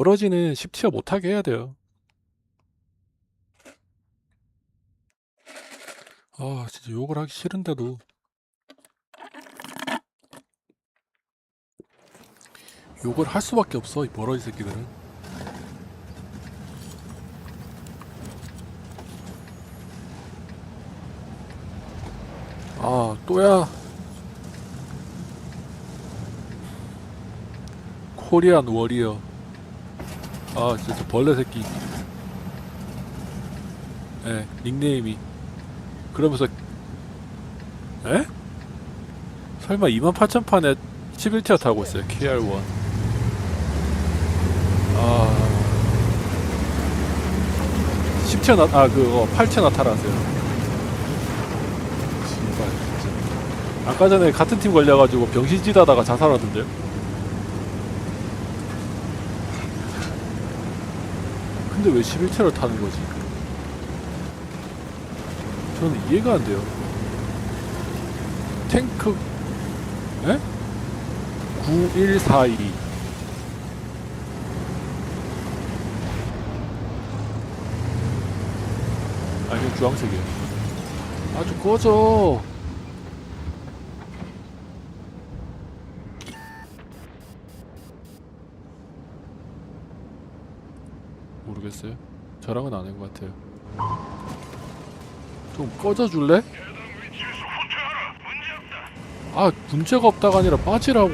버러지는 10티어 못하게 해야 돼요. 아, 진짜 욕을 하기 싫은데도. 욕을 할 수밖에 없어, 이 버러지 새끼들은. 아, 또야. 코리안 워리어. 아, 진짜 저 벌레 새끼. 예, 닉네임이. 그러면서, 에? 설마 28,000판에 11티어 타고 있어요, KR1. 아. 10티어 나, 아, 그, 어, 8티어 나타나세요. 씨발, 진짜. 아까 전에 같은 팀 걸려가지고 병신짓 하다가 자살하던데요? 근데 왜 11티어를 타는 거지? 저는 이해가 안 돼요. 탱크, 에? 9142. 아니면 주황색이에요. 아주 꺼져. 모르겠어요. 저랑은 아닌 것 같아요. 좀 꺼져 줄래? 아 문제가 없다가 아니라 빠지라고.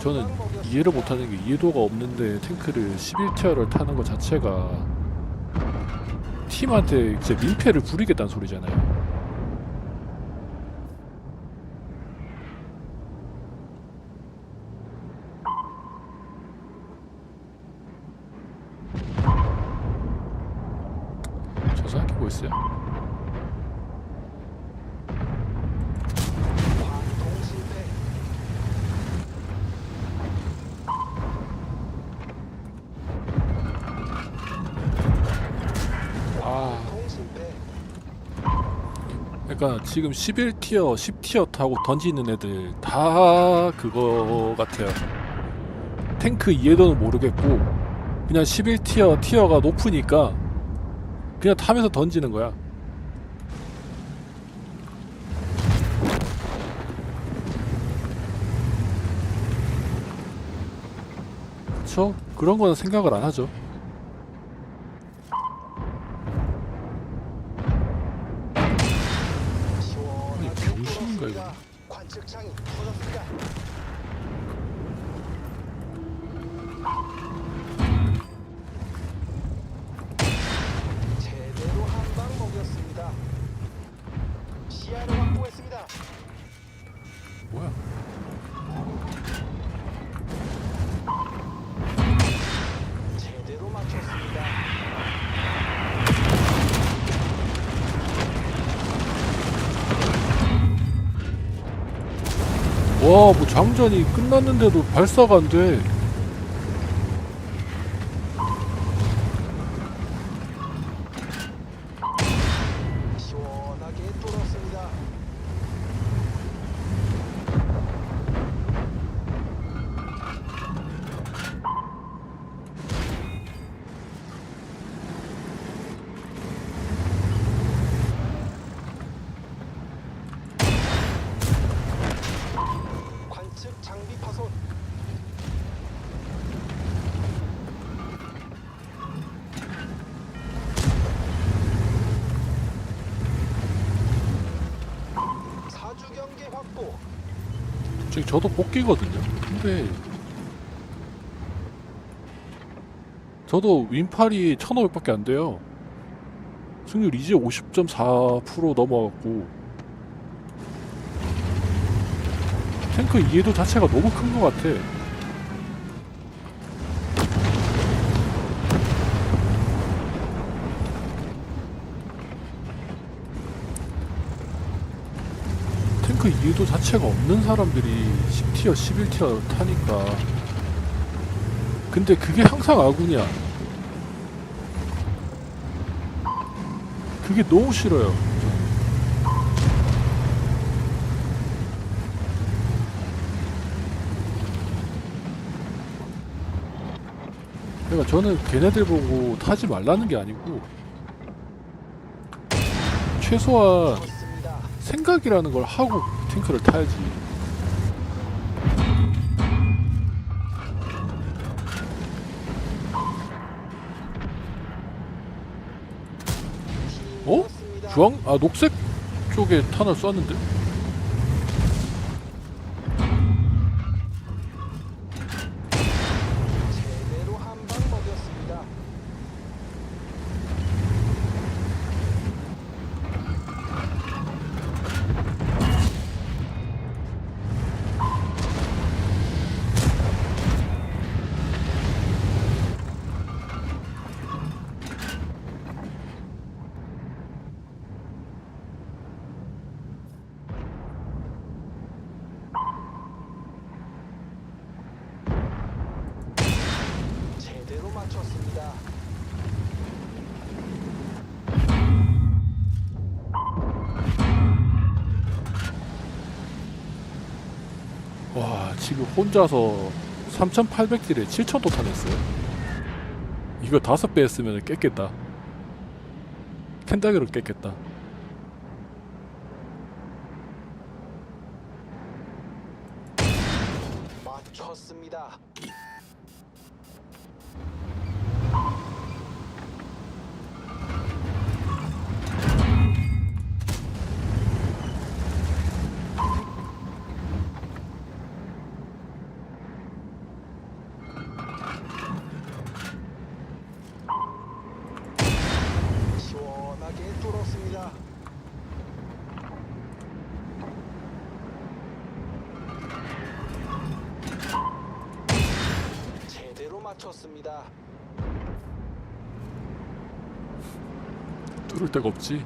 저는 이해를 못하는 게 이해도가 없는데 탱크를 11티어를 타는 것 자체가 팀한테 진짜 민폐를 부리겠다는 소리잖아요. 저 생각해보고 있어요. 광동 실패. 아, 광동 실패. 그러니까 지금 11티어, 10티어 타고 던지는 애들 다 그거 같아요. 탱크 이해도는 모르겠고 그냥 11티어 티어가 높으니까 그냥 타면서 던지는 거야. 그쵸? 그런 거는 생각을 안 하죠. 와, 뭐 장전이 끝났는데도 발사가 안 돼. 시원하게 뚫었습니다. 관측 장비 파손. 사주 경계 확보. 지금 저도 뽑기거든요. 근데 저도 윈팔이 1500밖에 안 돼요. 승률 이제 50.4% 넘어갔고 탱크 이해도 자체가 너무 큰 것 같아. 이해도 자체가 없는 사람들이 10티어, 11티어 타니까 근데 그게 항상 아군이야 그게 너무 싫어요. 그러니까 저는 걔네들 보고 타지 말라는 게 아니고 최소한. 생각이라는 걸 하고 탱크를 타야지. 어? 주황? 아 녹색 쪽에 탄을 쐈는데? 와 지금 혼자서 3800딜에 7000도 타냈어요. 이거 다섯 배 했으면 깼겠다. 캔다기로 깼겠다. 맞췄습니다. 뚫을 데가 없지.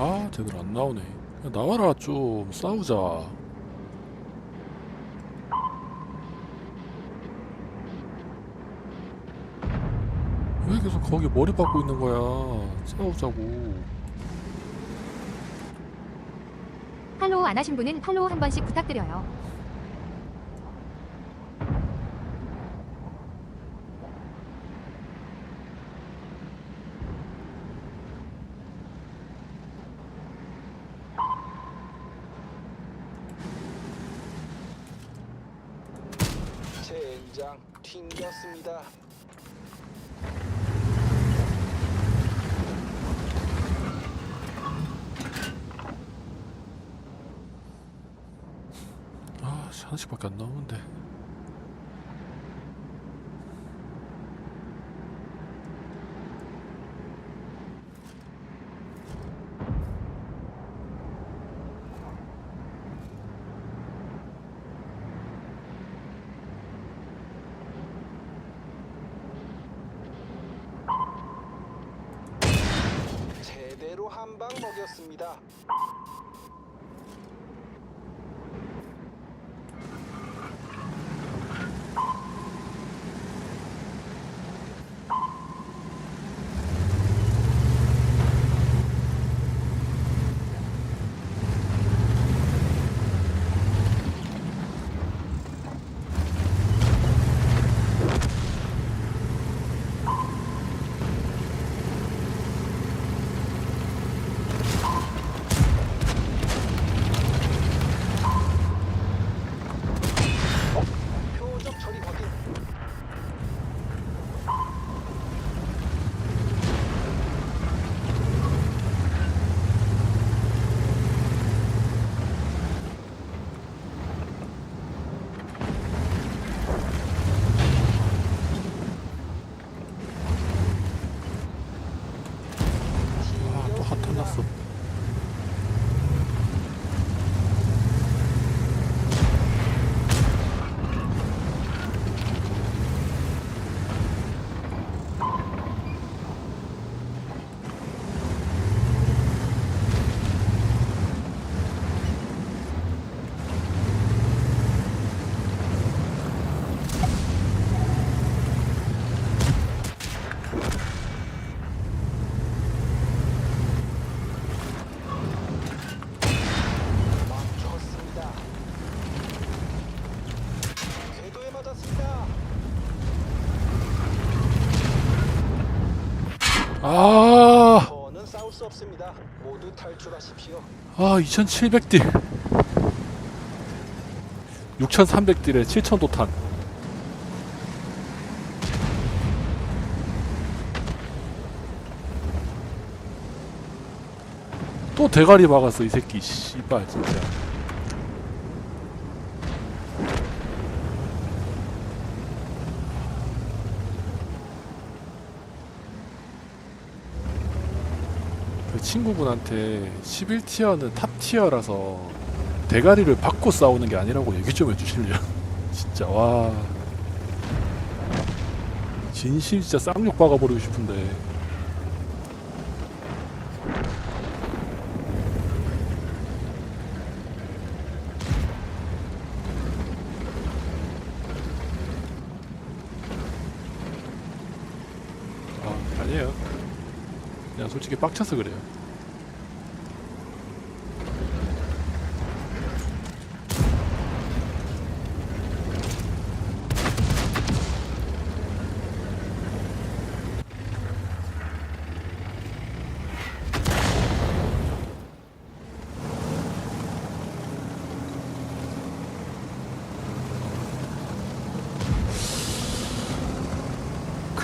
아 제대로 안 나오네. 야, 나와라 좀 싸우자. 왜 계속 거기 머리 박고 있는 거야? 싸우자고. 팔로우 안 하신 분은 팔로우 한 번씩 부탁드려요. 젠장 튕겼습니다. 아, 씨, 하나씩밖에 안 나오는데. 한방 먹였습니다. 없습니다. 모두 탈출하십시오. 아 2700딜 6300딜에 7000 도탄 또 대가리 박았어 이 새끼 씨발 진짜 친구분한테 11티어는 탑티어라서 대가리를 받고 싸우는 게 아니라고 얘기 좀 해주실래요? 진짜 와. 진심 진짜 쌍욕 박아버리고 싶은데. 아 아니에요. 그냥 솔직히 빡쳐서 그래요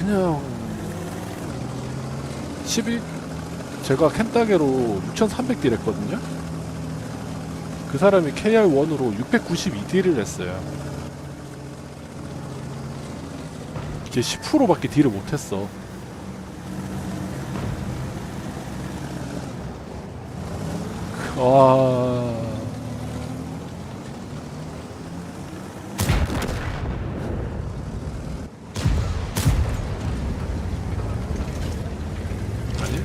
그냥 11 제가 켄따게로 6300딜 했거든요. 그 사람이 KR1으로 692딜을 했어요. 이제 10%밖에 딜을 못했어. 와 아니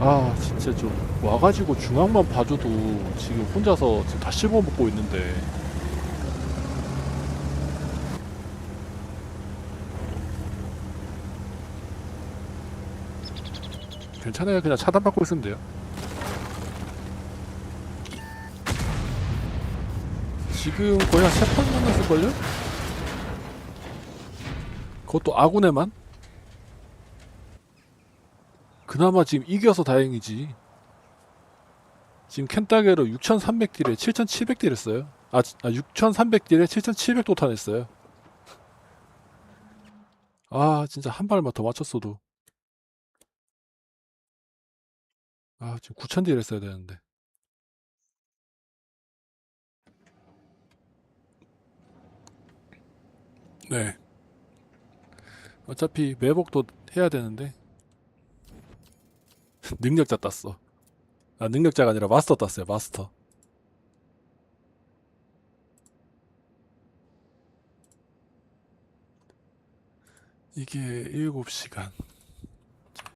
아 진짜 좀 와가지고 중앙만 봐줘도 지금 혼자서 지금 다 씹어먹고 있는데. 괜찮아요? 그냥 차단받고 있으면 돼요. 지금 거의 한세판 남았을걸요? 그것도 아군에만? 그나마 지금 이겨서 다행이지. 지금 켄따게로 6300딜에 7700딜 했어요. 아, 지- 아 6300딜에 7700 도탄 했어요. 아, 진짜 한 발만 더 맞췄어도. 아, 지금 9000딜 했어야 되는데. 네. 어차피 매복도 해야 되는데. 능력자 땄어. 아, 능력자가 아니라 마스터 땄어요, 마스터. 이게 7시간.